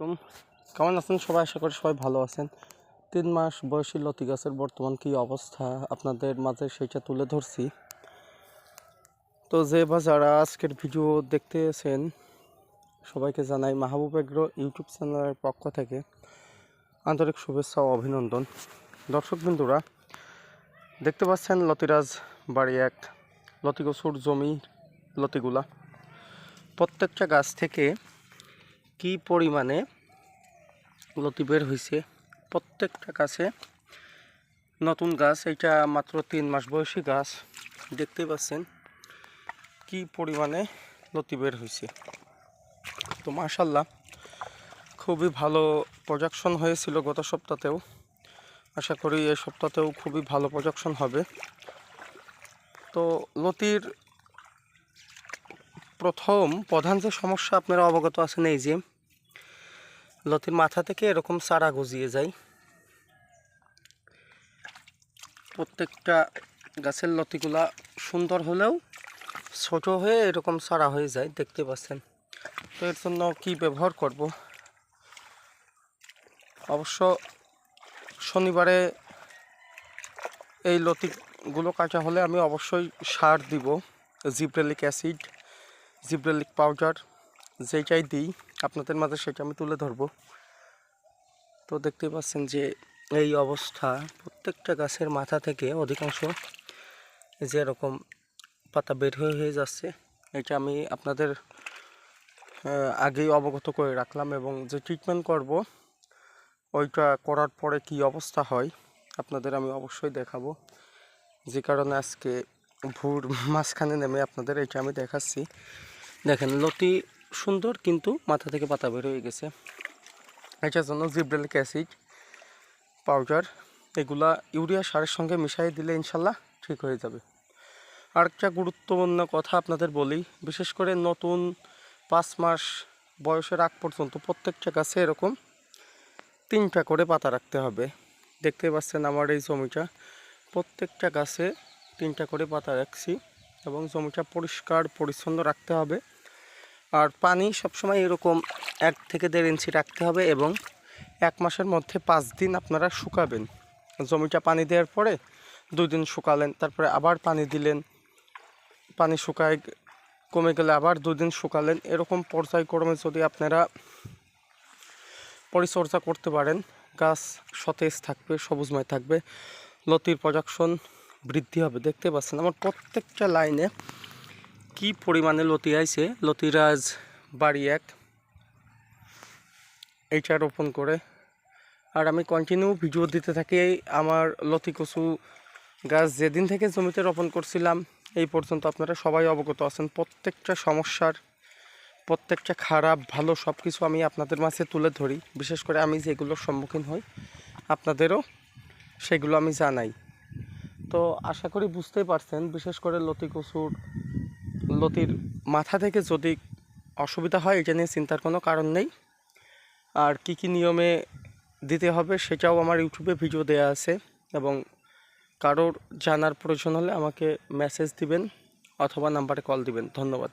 কম কেমন আছেন? সবাই আশা করি সবাই ভালো আছেন। তিন মাস বয়সী লতি গাছের বর্তমান কী অবস্থা আপনাদের মাঝে সেটা তুলে ধরছি। তো যে বা যারা আজকের ভিডিও দেখতেছেন, সবাইকে জানাই মাহবুব এগ্রো ইউটিউব চ্যানেলের পক্ষ থেকে আন্তরিক শুভেচ্ছা ও অভিনন্দন। দর্শক বিন্দুরা, দেখতে পাচ্ছেন লতিরাজ বাড়ি এক লতিগছুর জমি লতিগুলা। প্রত্যেকটা গাছ থেকে কি পরিমাণে লতি বের হয়েছে প্রত্যেকটা গাছে নতুন গাছ এটা মাত্র তিন মাস বয়সী গাছ দেখতেই পাচ্ছেন কি পরিমাণে লতি বের হয়েছে তো মাশাল্লাহ খুবই ভালো প্রোডাকশন হয়েছিল গত সপ্তাহতেও। আশা করি এই সপ্তাহতেও খুবই ভালো প্রোডাকশন হবে। তো লতির প্রথম প্রধান যে সমস্যা আপনারা অবগত আছেন এই যে লতির মাথা থেকে এরকম চারা গজিয়ে যায়। প্রত্যেকটা গাছের লতিগুলা সুন্দর হলেও ছোট হয়ে এরকম চারা হয়ে যায়, দেখতে পাচ্ছেন। তো এর জন্য কী ব্যবহার করব? অবশ্য শনিবারে এই লতিগুলো কাটা হলে আমি অবশ্যই সার দিব, জিব্রেলিক অ্যাসিড, জিব্রেলিক পাউডার, যেটাই দিই। আপনাদের মাঝে সেটা আমি তুলে ধরবো। তো দেখতে পাচ্ছেন যে এই অবস্থা প্রত্যেকটা গাছের মাথা থেকে অধিকাংশ যে এরকম পাতা বের হয়ে হয়ে যাচ্ছে, এটা আমি আপনাদের আগেই অবগত করে রাখলাম এবং যে ট্রিটমেন্ট করব, ওইটা করার পরে কি অবস্থা হয় আপনাদের আমি অবশ্যই দেখাবো। যে কারণে আজকে ভোর মাঝখানে নেমে আপনাদের এটা আমি দেখাচ্ছি। দেখেন, লতি সুন্দর, কিন্তু মাথা থেকে পাতা বের হয়ে গেছে। এটার জন্য জিব্রেলিক অ্যাসিড পাউডার। এগুলা ইউরিয়া সারের সঙ্গে মিশিয়ে দিলে ইনশাল্লাহ ঠিক হয়ে যাবে। আরেকটা গুরুত্বপূর্ণ কথা আপনাদের বলি, বিশেষ করে নতুন পাঁচ মাস বয়সের আগ পর্যন্ত প্রত্যেকটা গাছে এরকম তিনটা করে পাতা রাখতে হবে। দেখতে পাচ্ছেন আমার এই জমিটা। প্রত্যেকটা গাছে তিনটা করে পাতা রাখছি এবং জমিটা পরিষ্কার, পরিচ্ছন্ন রাখতে হবে। আর পানি সবসময় এরকম এক থেকে দেড় ইঞ্চি রাখতে হবে এবং এক মাসের মধ্যে পাঁচ দিন আপনারা শুকাবেন। জমিটা পানি দেওয়ার পরে দুই দিন শুকালেন, তারপরে আবার পানি দিলেন। পানি শুকায় কমে গেলে আবার দুই দিন শুকালেন। এরকম পর্যায়ক্রমে যদি আপনারা পরিচর্যা করতে পারেন, গাছ সতেজ থাকবে, সবুজময় থাকবে, লতির প্রোডাকশন বৃদ্ধি হবে। দেখতে পাচ্ছেন আমার প্রত্যেকটা লাইনে কি পরিমাণে লতি আইছে? লতিরাজ বাড়ি এক। এইটা রোপণ করে। আর আমি কন্টিনিউ ভিডিও দিতে থাকি আমার লতি কচু গাছ। যেদিন থেকে জমিতে রোপণ করছিলাম, এই পর্যন্ত আপনারা সবাই অবগত আছেন। প্রত্যেকটা সমস্যার, প্রত্যেকটা খারাপ, ভালো সব কিছু আমি আপনাদের মাঝে তুলে ধরি। বিশেষ করে আমি যেগুলোর সম্মুখীন হই, আপনাদেরও সেগুলো আমি জানাই। তো আশা করি বুঝতেই পারছেন, বিশেষ করে লতি কচুর লতির মাথা থেকে যদি অসুবিধা হয়, এটা নিয়ে চিন্তার কোনো কারণ নেই। আর কি কি নিয়মে দিতে হবে সেটাও আমার ইউটিউবে ভিডিও দেয়া আছে এবং কারোর জানার প্রয়োজন হলে আমাকে মেসেজ দিবেন অথবা নাম্বারে কল দিবেন। ধন্যবাদ।